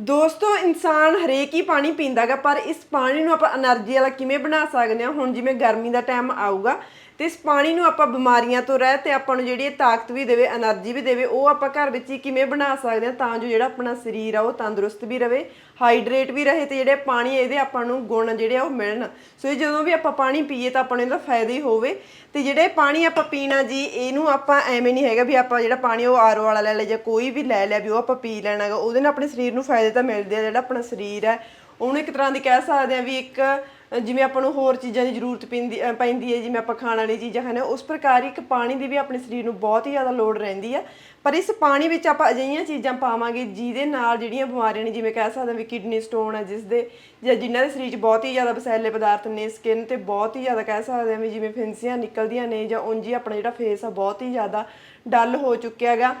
ਦੋਸਤੋ, ਇਨਸਾਨ ਹਰੇਕ ਹੀ ਪਾਣੀ ਪੀਂਦਾਗਾ ਪਰ ਇਸ ਪਾਣੀ ਨੂੰ ਆਪਾਂ એનર્ਜੀ ਵਾਲਾ ਕਿਵੇਂ ਬਣਾ ਸਕਦੇ ਹਾਂ? ਹੁਣ ਜਿਵੇਂ ਗਰਮੀ ਦਾ ਟਾਈਮ ਆਊਗਾ ਤੇ ਇਸ ਪਾਣੀ ਨੂੰ ਆਪਾਂ ਬਿਮਾਰੀਆਂ ਤੋਂ ਰਹਿ ਤੇ ਆਪਾਂ ਨੂੰ ਜਿਹੜੀ ਤਾਕਤ ਵੀ ਦੇਵੇ એનર્ਜੀ ਵੀ ਦੇਵੇ, ਉਹ ਆਪਾਂ ਘਰ ਵਿੱਚ ਹੀ ਕਿਵੇਂ ਬਣਾ ਸਕਦੇ ਹਾਂ ਤਾਂ ਜੋ ਜਿਹੜਾ ਆਪਣਾ ਸਰੀਰ ਆ ਉਹ ਤੰਦਰੁਸਤ ਵੀ ਰਹੇ ਹਾਈਡਰੇਟ ਵੀ ਰਹੇ ਤੇ ਜਿਹੜੇ ਪਾਣੀ ਇਹਦੇ ਆਪਾਂ ਨੂੰ ਗੁਣ ਜਿਹੜੇ ਆ ਉਹ ਮਿਲਣ। ਸੋ ਇਹ ਜਦੋਂ ਵੀ ਆਪਾਂ ਪਾਣੀ ਪੀਏ ਤਾਂ ਆਪਾਂ ਨੂੰ ਇਹਦਾ ਫਾਇਦਾ ਹੀ ਹੋਵੇ ਤੇ ਜਿਹੜੇ ਪਾਣੀ ਆਪਾਂ ਪੀਣਾ ਜੀ, ਇਹਨੂੰ ਆਪਾਂ ਐਵੇਂ ਨਹੀਂ ਹੈਗਾ ਵੀ ਆਪਾਂ ਜਿਹੜਾ ਪਾਣੀ ਉਹ ਆਰਓ ਵਾਲਾ ਲੈ ਲਿਆ ਜਾਂ ਕੋਈ ਵੀ ਲੈ ਲਿਆ ਵੀ ਉਹ ਆਪਾਂ ਪੀ ਲੈਣਾਗਾ ਉਹਦੇ ਨਾਲ ਆਪਣੇ ਸਰੀਰ ਨੂੰ ਫਾਇਦੇ ਤਾਂ ਮਿਲਦੇ ਆ, ਜਿਹੜਾ ਆਪਣਾ ਸਰੀਰ ਹੈ। ਉਹਨੂੰ ਇੱਕ ਤਰ੍ਹਾਂ ਦੀ ਕਹਿ ਸਕਦੇ ਆ ਵੀ ਇੱਕ ਅ, ਜਿਵੇਂ ਆਪਾਂ ਨੂੰ ਹੋਰ ਚੀਜ਼ਾਂ ਦੀ ਜ਼ਰੂਰਤ ਪੈਂਦੀ ਅ, ਪੈਂਦੀ ਹੈ ਜਿਵੇਂ ਆਪਾਂ ਖਾਣ ਵਾਲੀ ਚੀਜ਼ਾਂ ਖਾਂਦੇ ਹਾਂ ਉਸ ਪ੍ਰਕਾਰ ਹੀ ਇੱਕ ਪਾਣੀ ਦੀ ਵੀ ਆਪਣੇ ਸਰੀਰ ਨੂੰ ਬਹੁਤ ਹੀ ਜ਼ਿਆਦਾ ਲੋੜ ਰਹਿੰਦੀ ਆ ਪਰ ਇਸ ਪਾਣੀ ਵਿੱਚ ਆਪਾਂ ਅਜਿਹੀਆਂ ਚੀਜ਼ਾਂ ਪਾਵਾਂਗੇ ਜਿਹਦੇ ਨਾਲ ਜਿਹੜੀਆਂ ਬਿਮਾਰੀਆਂ ਨੇ ਜਿਵੇਂ ਕਹਿ ਸਕਦੇ ਹਾਂ ਵੀ ਕਿਡਨੀ ਸਟੋਨ ਹੈ ਜਿਸ ਦੇ ਜਾਂ ਜਿਨ੍ਹਾਂ ਦੇ ਸਰੀਰ 'ਚ ਬਹੁਤ ਹੀ ਜ਼ਿਆਦਾ ਵਸੈਲੇ ਪਦਾਰਥ ਨੇ ਸਕਿਨ ਤੇ ਬਹੁਤ ਹੀ ਜ਼ਿਆਦਾ ਕਹਿ ਸਕਦੇ ਹਾਂ ਵੀ ਜਿਵੇਂ ਫਿੰਸੀਆਂ ਨਿਕਲਦੀਆਂ ਨੇ ਜਾਂ ਉਂਝ ਹੀ ਆਪਣਾ ਜਿਹੜਾ ਫੇਸ ਆ ਬਹੁਤ ਹੀ ਜ਼ਿਆਦਾ ਡੱਲ ਹੋ ਚੁੱਕਿਆ ਹੈਗਾ।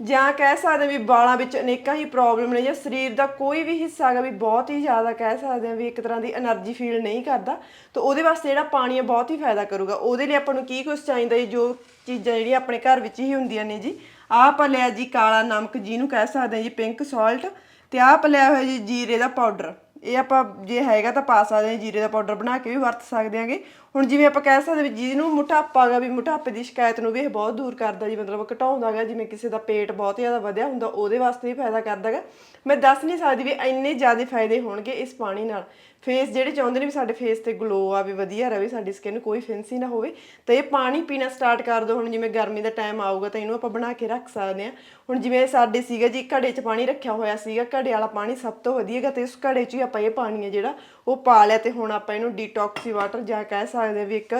ਜਾਂ ਕਹਿ ਸਕਦੇ ਵੀ ਵਾਲਾਂ ਵਿੱਚ ਅਨੇਕਾਂ ਹੀ ਪ੍ਰੋਬਲਮ ਨੇ ਜਾਂ ਸਰੀਰ ਦਾ ਕੋਈ ਵੀ ਹਿੱਸਾ ਹੈਗਾ ਵੀ ਬਹੁਤ ਹੀ ਜ਼ਿਆਦਾ ਕਹਿ ਸਕਦੇ ਆ ਵੀ ਇੱਕ ਤਰ੍ਹਾਂ ਦੀ એનર્ਜੀ ਫੀਲ ਨਹੀਂ ਕਰਦਾ, ਤਾਂ ਉਹਦੇ ਵਾਸਤੇ ਜਿਹੜਾ ਪਾਣੀ ਹੈ ਬਹੁਤ ਹੀ ਫਾਇਦਾ ਕਰੂਗਾ। ਉਹਦੇ ਲਈ ਆਪਾਂ ਨੂੰ ਕੀ ਕੁਝ ਚਾਹੀਦਾ ਜੀ? ਜੋ ਚੀਜ਼ਾਂ ਜਿਹੜੀਆਂ ਆਪਣੇ ਘਰ ਵਿੱਚ ਹੀ ਹੁੰਦੀਆਂ ਨੇ ਜੀ। ਆਹ ਆਪਾਂ ਲਿਆ ਜੀ ਕਾਲਾ ਨਮਕ, ਜਿਹਨੂੰ ਕਹਿ ਸਕਦੇ ਆ ਜੀ ਪਿੰਕ ਸਾਲਟ ਤੇ ਆਹ ਆਪਾਂ ਲਿਆ ਹੋਇਆ ਜੀ ਜੀਰੇ ਦਾ ਪਾਊਡਰ ਇਹ ਆਪਾਂ ਜੇ ਹੈਗਾ ਤਾਂ ਪਾ ਸਕਦੇ ਹਾਂ, ਜੀਰੇ ਦਾ ਪਾਊਡਰ ਬਣਾ ਕੇ ਵੀ ਵਰਤ ਸਕਦੇ ਹਾਂਗੇ। ਹੁਣ ਜਿਵੇਂ ਆਪਾਂ ਕਹਿ ਸਕਦੇ ਵੀ ਜਿਹਨੂੰ ਮੋਟਾਪਾ ਗਾ ਵੀ ਮੋਟਾਪੇ ਦੀ ਸ਼ਿਕਾਇਤ ਨੂੰ ਵੀ ਇਹ ਬਹੁਤ ਦੂਰ ਕਰਦਾ ਜੀ, ਮਤਲਬ ਘਟਾਉਂਦਾ ਗਾ ਜਿਵੇਂ ਕਿਸੇ ਦਾ ਪੇਟ ਬਹੁਤ ਜ਼ਿਆਦਾ ਵਧਿਆ ਹੁੰਦਾ, ਉਹਦੇ ਵਾਸਤੇ ਵੀ ਫਾਇਦਾ ਕਰਦਾ ਗਾ ਮੈਂ ਦੱਸ ਨਹੀਂ ਸਕਦੀ ਵੀ ਇੰਨੇ ਜ਼ਿਆਦਾ ਫਾਇਦੇ ਹੋਣਗੇ ਇਸ ਪਾਣੀ ਨਾਲ। ਫੇਸ ਜਿਹੜੇ ਚਾਹੁੰਦੇ ਨੇ ਵੀ ਸਾਡੇ ਫੇਸ ਤੇ ਗਲੋ ਆ ਵੀ ਵਧੀਆ ਰਹੇ, ਸਾਡੀ ਸਕਿਨ ਕੋਈ ਫਿੰਸੀ ਨਾ ਹੋਵੇ, ਤਾਂ ਇਹ ਪਾਣੀ ਪੀਣਾ ਸਟਾਰਟ ਕਰ ਦਿਓ। ਹੁਣ ਜਿਵੇਂ ਗਰਮੀ ਦਾ ਟਾਈਮ ਆਊਗਾ, ਤਾਂ ਇਹਨੂੰ ਆਪਾਂ ਬਣਾ ਕੇ ਰੱਖ ਸਕਦੇ ਹਾਂ। ਹੁਣ ਜਿਵੇਂ ਸਾਡੇ ਸੀਗਾ ਜੀ ਘੜੇ 'ਚ ਪਾਣੀ ਰੱਖਿਆ ਹੋਇਆ ਸੀਗਾ, ਘੜੇ ਵਾਲਾ ਪਾਣੀ ਸਭ ਤੋਂ ਵਧੀਆਗਾ ਤੇ ਉਸ ਘੜੇ 'ਚ ਹੀ ਆਪਾਂ ਇਹ ਪਾਣੀ ਹੈ ਜਿਹੜਾ ਉਹ ਪਾ ਲਿਆ ਤੇ ਹੁਣ ਆਪਾਂ ਇਹਨੂੰ ਡੀਟੌਕਸੀ ਵਾਟਰ ਜਾਂ ਕਹਿ ਸਕਦੇ ਵੀ ਇੱਕ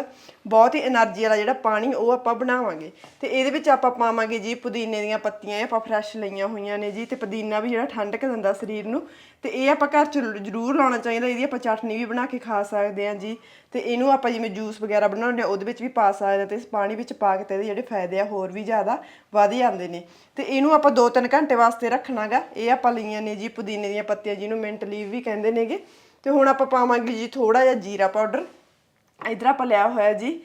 ਬਹੁਤ ਹੀ એનર્ਜੀ ਵਾਲਾ ਜਿਹੜਾ ਪਾਣੀ ਉਹ ਆਪਾਂ ਬਣਾਵਾਂਗੇ। ਤੇ ਇਹਦੇ ਵਿੱਚ ਆਪਾਂ ਪਾਵਾਂਗੇ ਜੀ ਪੁਦੀਨੇ ਦੀਆਂ ਪੱਤੀਆਂ ਆਪਾਂ ਫਰੈਸ਼ ਲਈਆਂ ਹੋਈਆਂ ਨੇ ਜੀ ਤੇ ਪੁਦੀਨਾ ਵੀ ਜਿਹੜਾ ਠੰਡਕ ਦਿੰਦਾ ਸਰੀਰ ਨੂੰ। ਤੇ ਇਹ ਆਪਾਂ ਘਰ ਚ ਜ਼ਰੂਰ ਲਾਉਣਾ ਚਾਹੀਦਾ, ਇਹਦੀ ਆਪਾਂ ਚਟਨੀ ਵੀ ਬਣਾ ਕੇ ਖਾ ਸਕਦੇ ਹਾਂ ਜੀ। ਤੇ ਇਹਨੂੰ ਆਪਾਂ ਜਿਵੇਂ ਜੂਸ ਵਗੈਰਾ ਬਣਾਉਂਦੇ ਆ ਉਹਦੇ ਵਿੱਚ ਵੀ ਪਾ ਸਕਦੇ ਤੇ ਇਸ ਪਾਣੀ ਵਿੱਚ ਪਾ ਕੇ ਤੇ ਇਹਦੇ ਜਿਹੜੇ ਫਾਇਦੇ ਆ ਹੋਰ ਵੀ ਜ਼ਿਆਦਾ ਵਧ ਜਾਂਦੇ ਨੇ। ਤੇ ਇਹਨੂੰ ਆਪਾਂ 2-3 ਘੰਟੇ ਵਾਸਤੇ ਰੱਖਣਾਗਾ, ਇਹ ਆਪਾਂ ਲਈਆਂ ਨੇ ਜੀ ਪੁਦੀਨੇ ਦੀਆਂ ਪੱਤੀਆਂ, ਜਿਹਨੂੰ ਮਿੰਟ ਲੀਵ ਵੀ ਕਹਿੰਦੇ ਕਹਿੰਦੇ ਨੇਗੇ। ਤੇ ਹੁਣ ਆਪਾਂ ਪਾਵਾਂਗੇ ਜੀ ਥੋੜਾ ਜਿਹਾ ਜੀਰਾ ਪਾਊਡਰ। ਇਧਰ ਆਪਾਂ ਲਿਆ ਹੋਇਆ ਜੀ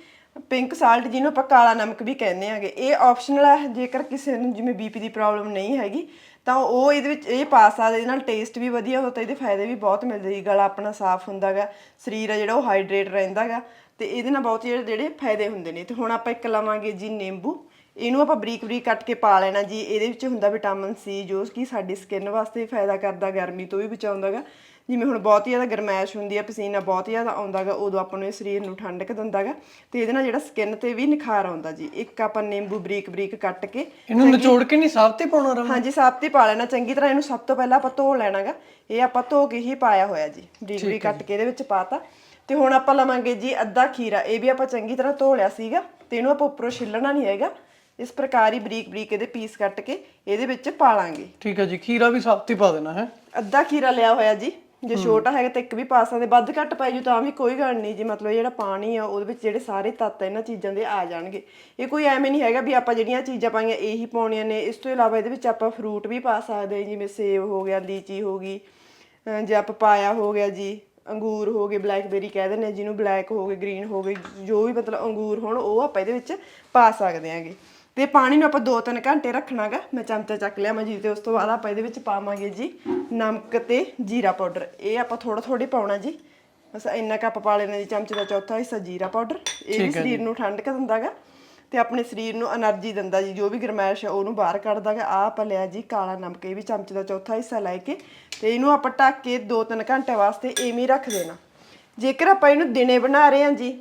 ਪਿੰਕ ਸਾਲਟ, ਜਿਹਨੂੰ ਆਪਾਂ ਕਾਲਾ ਨਮਕ ਵੀ ਕਹਿੰਦੇ ਆਗੇ। ਇਹ ਆਪਸ਼ਨਲ ਹੈ ਜੇਕਰ ਕਿਸੇ ਨੂੰ ਜਿਵੇਂ ਬੀਪੀ ਦੀ ਪ੍ਰੋਬਲਮ ਨਹੀਂ ਹੈਗੀ, ਤਾਂ ਉਹ ਇਹਦੇ ਵਿੱਚ, ਇਹ ਪਾ ਸਕਦੇ ਇਹਦੇ ਨਾਲ ਟੇਸਟ ਵੀ ਵਧੀਆ ਹੁੰਦਾ ਤੇ ਇਹਦੇ ਫਾਇਦੇ ਵੀ ਬਹੁਤ ਮਿਲਦੇ ਜੀ। ਗਲਾ ਆਪਣਾ ਸਾਫ਼ ਹੁੰਦਾਗਾ ਸਰੀਰ ਆ ਜਿਹੜਾ ਉਹ ਹਾਈਡਰੇਟ ਰਹਿੰਦਾਗਾ ਤੇ ਇਹਦੇ ਨਾਲ ਬਹੁਤ ਜਿਹੜੇ ਫਾਇਦੇ ਹੁੰਦੇ ਨੇ। ਤੇ ਹੁਣ ਆਪਾਂ ਇੱਕ ਲਵਾਂਗੇ ਜੀ ਨਿੰਬੂ। ਇਹਨੂੰ ਆਪਾਂ ਬਰੀਕ ਬਰੀਕ ਕੱਟ ਕੇ ਪਾ ਲੈਣਾ ਜੀ। ਇਹਦੇ ਵਿੱਚ ਹੁੰਦਾ ਵਿਟਾਮਿਨ ਸੀ ਜੋ ਕਿ ਸਾਡੀ ਸਕਿਨ ਵਾਸਤੇ ਫਾਇਦਾ ਕਰਦਾ, ਗਰਮੀ ਤੋਂ ਵੀ ਬਚਾਉਂਦਾਗਾ ਜਿਵੇਂ ਹੁਣ ਬਹੁਤ ਹੀ ਜ਼ਿਆਦਾ ਗਰਮੈਸ਼ ਹੁੰਦੀ ਹੈ ਪਸੀਨਾ ਬਹੁਤ ਹੀ ਜ਼ਿਆਦਾ ਆਉਂਦਾਗਾ ਉਦੋਂ ਆਪਾਂ ਨੂੰ ਇਹ ਸਰੀਰ ਨੂੰ ਠੰਡਕ ਦਿੰਦਾਗਾ ਤੇ ਇਹਦੇ ਨਾਲ ਜਿਹੜਾ ਸਕਿਨ ਤੇ ਵੀ ਨਿਖਾਰ ਆਉਂਦਾ ਜੀ। ਇੱਕ ਆਪਾਂ ਨਿੰਬੂ ਬਰੀਕ ਬਰੀਕ ਕੱਟ ਕੇ ਇਹਨੂੰ ਨਿਚੋੜ ਕੇ ਨਹੀਂ ਸਾਫ਼ ਤੇ ਪਾਉਣਾ ਰਮ ਹਾਂਜੀ ਸਾਫ਼ ਤੇ ਪਾ ਲੈਣਾ ਚੰਗੀ ਤਰ੍ਹਾਂ ਇਹਨੂੰ ਸਭ ਤੋਂ ਪਹਿਲਾਂ ਆਪਾਂ ਧੋ ਲੈਣਾਗਾ ਇਹ ਆਪਾਂ ਧੋ ਕੇ ਹੀ ਪਾਇਆ ਹੋਇਆ ਜੀ ਬਰੀਕ ਬਰੀਕ ਕੱਟ ਕੇ ਇਹਦੇ ਵਿੱਚ ਪਾਤਾ। ਤੇ ਹੁਣ ਆਪਾਂ ਲਵਾਂਗੇ ਜੀ ਅੱਧਾ ਖੀਰਾ ਇਹ ਵੀ ਆਪਾਂ ਚੰਗੀ ਤਰ੍ਹਾਂ ਧੋ ਲਿਆ ਸੀਗਾ ਤੇ ਇਹਨੂੰ ਆਪਾਂ ਉੱਪਰੋਂ ਛਿੱਲਣਾ ਨਹੀਂ ਹੈਗਾ। ਇਸ ਪ੍ਰਕਾਰ ਹੀ ਬਰੀਕ ਬਰੀਕ ਇਹਦੇ ਪੀਸ ਕੱਟ ਕੇ ਇਹਦੇ ਵਿੱਚ ਪਾ ਲਾਂਗੇ। ਠੀਕ ਹੈ ਜੀ ਖੀਰਾ ਵੀ ਸਾਫ਼ ਤੇ ਪਾ ਦੇਣਾ ਹੈ? ਅੱਧਾ ਖੀਰਾ ਲਿਆ ਹੋਇਆ ਜੀ। ਜੇ ਛੋਟਾ ਹੈਗਾ ਤਾਂ ਇੱਕ ਵੀ ਪਾ ਸਕਦੇ, ਵੱਧ ਘੱਟ ਪਾਈ ਜੂ ਤਾਂ ਵੀ ਕੋਈ ਗੱਲ ਨਹੀਂ, ਜੀ ਮਤਲਬ ਜਿਹੜਾ ਪਾਣੀ ਆ, ਉਹਦੇ ਵਿੱਚ ਜਿਹੜੇ ਸਾਰੇ ਤੱਤ ਆ, ਇਹਨਾਂ ਚੀਜ਼ਾਂ ਦੇ ਆ ਜਾਣਗੇ। ਇਹ ਕੋਈ ਐਵੇਂ ਨਹੀਂ ਹੈਗਾ ਵੀ ਆਪਾਂ ਜਿਹੜੀਆਂ ਚੀਜ਼ਾਂ ਪਾਈਆਂ ਇਹੀ ਪਾਉਣੀਆਂ ਨੇ, ਇਸ ਤੋਂ ਇਲਾਵਾ ਇਹਦੇ ਵਿੱਚ ਆਪਾਂ ਫਰੂਟ ਵੀ ਪਾ ਸਕਦੇ ਜਿਵੇਂ ਸੇਬ ਹੋ ਗਿਆ, ਲੀਚੀ ਹੋ ਗਈ, ਅਹ ਜਾਂ ਪਪਾਇਆ ਹੋ ਗਿਆ ਜੀ, ਅੰਗੂਰ ਹੋ ਗਏ ਬਲੈਕਬੇਰੀ ਕਹਿ ਦਿੰਦੇ ਆ ਜਿਹਨੂੰ ਬਲੈਕ ਹੋ ਗਏ ਗ੍ਰੀਨ ਹੋ ਗਏ, ਜੋ ਵੀ ਮਤਲਬ ਅੰਗੂਰ ਹੋਣ, ਉਹ ਆਪਾਂ ਇਹਦੇ ਵਿੱਚ ਪਾ ਸਕਦੇ ਆਂਗੇ ਤੇ ਪਾਣੀ ਨੂੰ ਆਪਾਂ 2-3 ਘੰਟੇ ਰੱਖਣਾਗਾ। ਮੈਂ ਚਮਚਾ ਚੱਕ ਲਿਆ ਮੈਂ ਜੀ ਤੇ ਉਸ ਤੋਂ ਬਾਅਦ ਆਪਾਂ ਇਹਦੇ ਵਿੱਚ ਪਾਵਾਂਗੇ ਜੀ ਨਮਕ ਤੇ ਜੀਰਾ ਪਾਊਡਰ। ਇਹ ਆਪਾਂ ਥੋੜਾ ਥੋੜੇ ਪਾਉਣਾ ਜੀ। ਬਸ ਇੰਨਾ ਕੱਪ ਪਾ ਲੈਣਾ ਜੀ ਚਮਚੇ ਦਾ ਚੌਥਾ ਹਿੱਸਾ ਜੀਰਾ ਪਾਊਡਰ। ਇਹ ਵੀ ਸਰੀਰ ਨੂੰ ਠੰਡਕ ਦਿੰਦਾਗਾ ਤੇ ਆਪਣੇ ਸਰੀਰ ਨੂੰ એનર્ਜੀ ਦਿੰਦਾ ਜੀ। ਜੋ ਵੀ ਗਰਮਾਇਸ਼ ਹੈ ਉਹਨੂੰ ਬਾਹਰ ਕੱਢਦਾ ਹੈ ਆਹ ਆਪਾਂ ਲਿਆ ਜੀ ਕਾਲਾ ਨਮਕ ਇਹ ਵੀ ਚਮਚੇ ਦਾ ਚੌਥਾ ਹਿੱਸਾ ਲੈ ਕੇ ਤੇ ਇਹਨੂੰ ਆਪਾਂ ਢੱਕ ਕੇ 2-3 ਘੰਟੇ ਵਾਸਤੇ ਐਵੇਂ ਰੱਖ ਦੇਣਾ। ਜੇਕਰ ਆਪਾਂ ਇਹਨੂੰ ਦਿਨੇ ਬਣਾ ਰਹੇ ਹਾਂ ਜੀ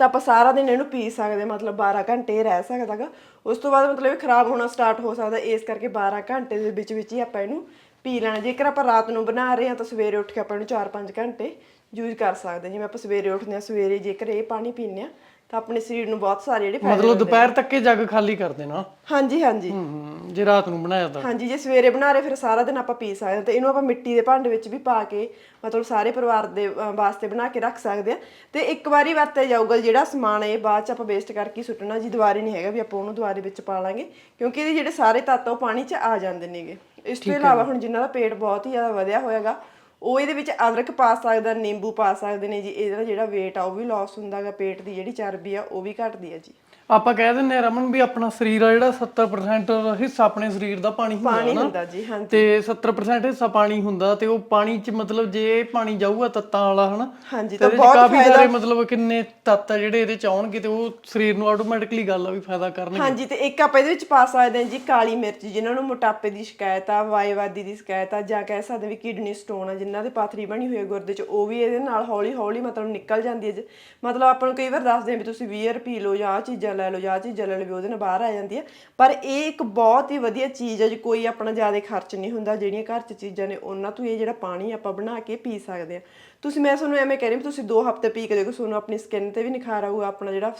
ਤਾਂ ਆਪਾਂ ਸਾਰਾ ਦਿਨ ਇਹਨੂੰ ਪੀ ਸਕਦੇ ਮਤਲਬ 12 ਘੰਟੇ ਇਹ ਰਹਿ ਸਕਦਾਗਾ ਉਸ ਤੋਂ ਬਾਅਦ ਮਤਲਬ ਇਹ ਖਰਾਬ ਹੋਣਾ ਸਟਾਰਟ ਹੋ ਸਕਦਾ, ਇਸ ਕਰਕੇ 12 ਘੰਟੇ ਦੇ ਵਿੱਚ ਵਿੱਚ ਹੀ ਆਪਾਂ ਇਹਨੂੰ ਪੀ ਲੈਣਾ। ਜੇਕਰ ਆਪਾਂ ਰਾਤ ਨੂੰ ਬਣਾ ਰਹੇ ਹਾਂ ਤਾਂ ਸਵੇਰੇ ਉੱਠ ਕੇ ਆਪਾਂ ਇਹਨੂੰ 4-5 ਘੰਟੇ ਯੂਜ਼ ਕਰ ਸਕਦੇ ਹਾਂ। ਜਿਵੇਂ ਆਪਾਂ ਸਵੇਰੇ ਉੱਠਦੇ ਹਾਂ, ਸਵੇਰੇ ਜੇਕਰ ਇਹ ਪਾਣੀ ਪੀਂਦੇ ਹਾਂ ਤਾਂ ਆਪਣੇ ਸਰੀਰ ਨੂੰ ਬਹੁਤ ਸਾਰੇ ਜਿਹੜੇ ਫਾਇਦੇ ਮਤਲਬ ਦੁਪਹਿਰ ਤੱਕ ਇਹ ਜੱਗ ਖਾਲੀ ਕਰ ਦੇਣਾ। ਹਾਂਜੀ ਹਾਂਜੀ। ਹੂੰ ਜੇ ਰਾਤ ਨੂੰ ਬਣਾਇਆ ਤਾਂ। ਹਾਂਜੀ ਜੇ ਸਵੇਰੇ ਬਣਾ ਰਹੇ ਫਿਰ ਸਾਰਾ ਦਿਨ ਆਪਾਂ ਪੀ ਸਕਦੇ ਹਾਂ। ਤੇ ਇਹਨੂੰ ਆਪਾਂ ਮਿੱਟੀ ਦੇ ਭਾਂਡੇ ਵਿੱਚ ਵੀ ਪਾ ਕੇ ਮਤਲਬ ਸਾਰੇ ਪਰਿਵਾਰ ਦੇ ਵਾਸਤੇ ਬਣਾ ਕੇ ਰੱਖ ਸਕਦੇ ਆ ਤੇ ਇੱਕ ਵਾਰੀ ਵਰਤਿਆ ਜਾਊਗਾ ਜਿਹੜਾ ਸਮਾਨ ਹੈ ਇਹ ਬਾਅਦ ਚ ਆਪਾਂ ਵੇਸਟ ਕਰਕੇ ਹੀ ਸੁੱਟਣਾ ਜੀ। ਦੁਬਾਰੇ ਨਹੀਂ ਹੈਗਾ ਵੀ ਆਪਾਂ ਉਹਨੂੰ ਦੁਬਾਰੇ ਵਿੱਚ ਪਾ ਲਾਂਗੇ। ਕਿਉਂਕਿ ਇਹਦੇ ਜਿਹੜੇ ਸਾਰੇ ਤੱਤ ਆ ਉਹ ਪਾਣੀ ਚ ਆ ਜਾਂਦੇ ਨੇਗੇ। ਇਸ ਤੋਂ ਇਲਾਵਾ ਹੁਣ ਜਿਨ੍ਹਾਂ ਦਾ ਪੇਟ ਬਹੁਤ ਹੀ ਜ਼ਿਆਦਾ ਵਧਿਆ ਹੋਇਆਗਾ ਉਹ ਇਹਦੇ ਵਿੱਚ ਅਦਰਕ ਪਾ ਸਕਦਾ, ਨਿੰਬੂ ਪਾ ਸਕਦੇ ਨੇ ਜੀ, ਇਹਦਾ ਜਿਹੜਾ weight ਆ ਉਹ ਵੀ ਲਾਸ ਹੁੰਦਾਗਾ ਪੇਟ ਦੀ ਜਿਹੜੀ ਚਰਬੀ ਆ ਉਹ ਵੀ ਘਟਦੀ ਆ ਜੀ। ਆਪਾਂ ਕਹਿ ਦਿੰਨੇ ਆ ਰਮਨ ਵੀ ਆਪਣਾ ਸਰੀਰ ਆ ਜਿਹੜਾ 70% ਹਿੱਸਾ ਆਪਣੇ ਸਰੀਰ ਦਾ ਪਾਣੀ ਹੁੰਦਾ ਪਾਣੀ ਹੁੰਦਾ ਜੀ ਹਾਂਜੀ। ਤੇ 70% ਹਿੱਸਾ ਪਾਣੀ ਹੁੰਦਾ ਤੇ ਉਹ ਪਾਣੀ ਚ ਮਤਲਬ ਜੇ ਪਾਣੀ ਜਾਊਗਾ ਤੱਤਾਂ ਵਾਲਾ ਹਨਾ? ਹਾਂਜੀ ਤੇ ਬਹੁਤ ਕਾਫੀ ਫਾਇਦਾ। ਸਾਰੇ ਮਤਲਬ ਕਿੰਨੇ ਤੱਤ ਆ ਜਿਹੜੇ ਇਹਦੇ ਚ ਆਉਣਗੇ ਤੇ ਉਹ ਸਰੀਰ ਨੂੰ ਆਟੋਮੈਟਿਕਲੀ ਗੱਲ ਆ ਵੀ ਫਾਇਦਾ ਕਰਨਗੇ। ਹਾਂਜੀ ਤੇ ਇੱਕ ਆਪਾਂ ਇਹਦੇ ਵਿੱਚ ਪਾ ਸਕਦੇ ਹਾਂ ਜੀ ਕਾਲੀ ਮਿਰਚ ਜਿਨ੍ਹਾਂ ਨੂੰ ਮੋਟਾਪੇ ਦੀ ਸ਼ਿਕਾਇਤ ਆ ਵਾਈਵਾਦੀ ਦੀ ਸ਼ਿਕਾਇਤ ਆ ਜਾਂ ਕਹਿ ਸਕਦੇ ਵੀ ਕਿਡਨੀ ਸਟੋਨ ਆ ਜਿਨ੍ਹਾਂ ਦੇ ਪਾਥਰੀ ਬਣੀ ਹੋਈ ਹੈ ਗੁਰਦੇ 'ਚ ਉਹ ਵੀ ਇਹਦੇ ਨਾਲ ਹੌਲੀ ਹੌਲੀ ਮਤਲਬ ਨਿਕਲ ਜਾਂਦੀ ਹੈ ਜੀ। ਮਤਲਬ ਆਪਾਂ ਨੂੰ ਕਈ ਵਾਰ ਦੱਸਦੇ ਆ ਵੀ ਤੁਸੀਂ ਵੀਅਰ ਪੀ ਲਓ ਜਾਂ ਆਹ ਚੀਜ਼ਾਂ ਲੈ ਲਓ, ਜਾਂ ਚੀਜ਼ਾਂ ਲੈ ਲਓ ਵੀ ਉਹਦੇ ਨਾਲ ਬਾਹਰ ਆ ਜਾਂਦੀ ਹੈ। ਪਰ ਇਹ ਇੱਕ ਬਹੁਤ ਹੀ ਵਧੀਆ ਚੀਜ਼ ਹੈ ਜੀ, ਕੋਈ ਆਪਣਾ ਜ਼ਿਆਦਾ ਖਰਚ ਨਹੀਂ ਹੁੰਦਾ। ਜਿਹੜੀਆਂ ਘਰ 'ਚ ਚੀਜ਼ਾਂ ਨੇ, ਉਹਨਾਂ ਤੋਂ ਇਹ ਜਿਹੜਾ ਪਾਣੀ ਆਪਾਂ ਬਣਾ ਕੇ ਪੀ ਸਕਦੇ ਆ ਤੁਸੀਂ, ਮੈਂ ਤੁਹਾਨੂੰ ਐਵੇਂ ਕਹਿ ਰਹੀ ਵੀ ਤੁਸੀਂ 2 ਹਫ਼ਤੇ ਪੀ ਕੇ ਦੇਖੋ, ਤੁਹਾਨੂੰ ਆਪਣੀ ਸਕਿਨ ਤੇ ਵੀ ਨਿਖਾਰ ਆਊਗਾ ਆਪਣਾ ਜਿਹੜਾ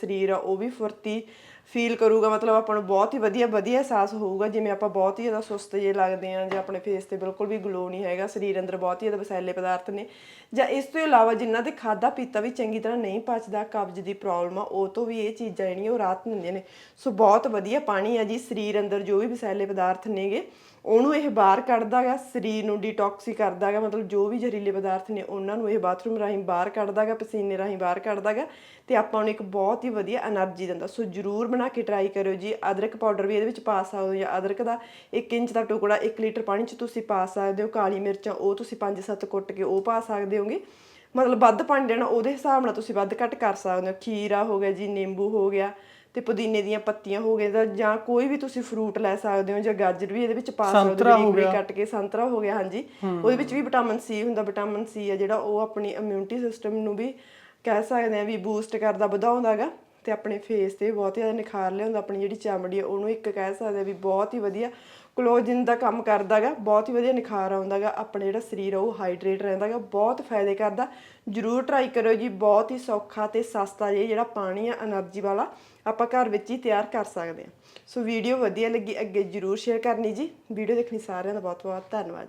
ਸਰੀਰ ਆ, ਉਹ ਵੀ ਫੁਰਤੀ ਫੀਲ ਕਰੂਗਾ, ਮਤਲਬ ਆਪਾਂ ਨੂੰ ਬਹੁਤ ਹੀ ਵਧੀਆ ਵਧੀਆ ਅਹਿਸਾਸ ਹੋਊਗਾ, ਜਿਵੇਂ ਆਪਾਂ ਬਹੁਤ ਹੀ ਜ਼ਿਆਦਾ ਸੁਸਤ ਜੇ ਲੱਗਦੇ ਆ ਜਾਂ ਆਪਣੇ ਫੇਸ ਤੇ ਬਿਲਕੁਲ ਵੀ ਗਲੋ ਨਹੀਂ ਹੈਗਾ, ਸਰੀਰ ਅੰਦਰ ਬਹੁਤ ਹੀ ਜ਼ਿਆਦਾ ਵਸੈਲੇ ਪਦਾਰਥ ਨੇ। ਜਾਂ ਇਸ ਤੋਂ ਇਲਾਵਾ ਜਿਨ੍ਹਾਂ ਦੇ ਖਾਦਾ ਪੀਤਾ ਵੀ ਚੰਗੀ ਤਰ੍ਹਾਂ ਨਹੀਂ ਪਚਦਾ, ਕਬਜ਼ ਦੀ ਪ੍ਰੋਬਲਮ ਆ, ਉਹ ਤੋਂ ਵੀ ਇਹ ਚੀਜ਼ਾਂ ਜਿਹੜੀਆਂ ਉਹ ਰਾਹਤ ਦਿੰਦੀਆਂ ਨੇ। ਸੋ ਬਹੁਤ ਵਧੀਆ ਪਾਣੀ ਆ ਜੀ, ਸਰੀਰ ਅੰਦਰ ਜੋ ਵੀ ਵਸੈਲੇ ਪਦਾਰਥ ਨੇਗੇ, ਉਹਨੂੰ ਇਹ ਬਾਹਰ ਕੱਢਦਾ ਗਾ ਸਰੀਰ ਨੂੰ ਡੀਟੌਕਸੀ ਕਰਦਾ ਗਾ ਮਤਲਬ ਜੋ ਵੀ ਜ਼ਹਿਰੀਲੇ ਪਦਾਰਥ ਨੇ ਉਹਨਾਂ ਨੂੰ ਇਹ ਬਾਥਰੂਮ ਰਾਹੀਂ ਬਾਹਰ ਕੱਢਦਾ ਗਾ ਪਸੀਨੇ ਰਾਹੀਂ ਬਾਹਰ ਕੱਢਦਾ ਗਾ ਤੇ ਆਪਾਂ ਨੂੰ ਇੱਕ ਬਹੁਤ ਹੀ ਵਧੀਆ એનર્ਜੀ ਦਿੰਦਾ। ਸੋ ਜਰੂਰ ਬਣਾ ਕੇ ਟਰਾਈ ਕਰਿਓ ਜੀ। ਅਦਰਕ ਪਾਊਡਰ ਵੀ ਇਹਦੇ ਵਿੱਚ ਪਾ ਸਕਦੇ ਹੋ ਜਾਂ ਅਦਰਕ ਦਾ 1 ਇੰਚ ਦਾ ਟੁਕੜਾ 1 ਲੀਟਰ ਪਾਣੀ 'ਚ ਤੁਸੀਂ ਪਾ ਸਕਦੇ ਹੋ। ਕਾਲੀ ਮਿਰਚਾਂ ਉਹ ਤੁਸੀਂ 5-7 ਕੁੱਟ ਕੇ ਉਹ ਪਾ ਸਕਦੇ ਹੋਗੇ। ਮਤਲਬ ਵੱਧ ਪਾਣੀ ਲੈਣਾ ਉਹਦੇ ਹਿਸਾਬ ਨਾਲ ਤੁਸੀਂ ਵੱਧ ਘੱਟ ਕਰ ਸਕਦੇ ਹੋ। ਖੀਰਾ ਹੋ ਗਿਆ ਜੀ ਨਿੰਬੂ ਹੋ ਗਿਆ ਤੇ ਪੁਦੀਨੇ ਦੀਆਂ ਪੱਤੀਆਂ ਹੋ ਗਏ ਜਾਂ ਕੋਈ ਵੀ ਤੁਸੀਂ ਫਰੂਟ ਲੈ ਸਕਦੇ ਹੋ ਜਾਂ ਗਾਜਰ ਵੀ ਇਹਦੇ ਵਿੱਚ ਪਾ ਸਕਦੇ ਹੋ। ਬਰੀਕ ਕੱਟ ਕੇ ਸੰਤਰਾ ਹੋ ਗਿਆ ਹਾਂਜੀ। ਉਹਦੇ ਵਿੱਚ ਵੀ ਵਿਟਾਮਿਨ ਸੀ ਹੁੰਦਾ ਵਿਟਾਮਿਨ ਸੀ ਹੈ ਜਿਹੜਾ ਉਹ ਆਪਣੀ ਇਮਿਊਨਿਟੀ ਸਿਸਟਮ ਨੂੰ ਵੀ ਕਹਿ ਸਕਦੇ ਆ ਵੀ ਬੂਸਟ ਕਰਦਾ, ਵਧਾਉਂਦਾਗਾ ਤੇ ਆਪਣੇ ਫੇਸ ਤੇ ਬਹੁਤ ਹੀ ਜ਼ਿਆਦਾ ਨਿਖਾਰ ਲਿਆਉਂਦਾ, ਆਪਣੀ ਜਿਹੜੀ ਚਮੜੀ ਹੈ ਉਹਨੂੰ ਇੱਕ ਕਹਿ ਸਕਦੇ ਵੀ ਬਹੁਤ ਹੀ ਵਧੀਆ ਕਲੋਜਿਨ ਦਾ ਕੰਮ ਕਰਦਾਗਾ, ਬਹੁਤ ਹੀ ਵਧੀਆ ਨਿਖਾਰ ਆਉਂਦਾਗਾ, ਆਪਣਾ ਜਿਹੜਾ ਸਰੀਰ ਉਹ ਹਾਈਡਰੇਟ ਰਹਿੰਦਾਗਾ, ਬਹੁਤ ਫਾਇਦੇ ਕਰਦਾ। ਜਰੂਰ ਟਰਾਈ ਕਰਿਓ ਜੀ, ਬਹੁਤ ਹੀ ਸੌਖਾ ਤੇ ਸਸਤਾ ਜੇ ਜਿਹੜਾ ਪਾਣੀ ਆ એનર્ਜੀ ਵਾਲਾ, ਆਪਾਂ ਘਰ ਵਿੱਚ ਹੀ ਤਿਆਰ ਕਰ ਸਕਦੇ ਆ ਸੋ ਵੀਡੀਓ ਵਧੀਆ ਲੱਗੀ, ਅੱਗੇ ਜਰੂਰ ਸ਼ੇਅਰ ਕਰਨੀ ਜੀ। ਵੀਡੀਓ ਦੇਖਣੀ ਸਾਰਿਆਂ ਦਾ ਬਹੁਤ ਬਹੁਤ ਧੰਨਵਾਦ।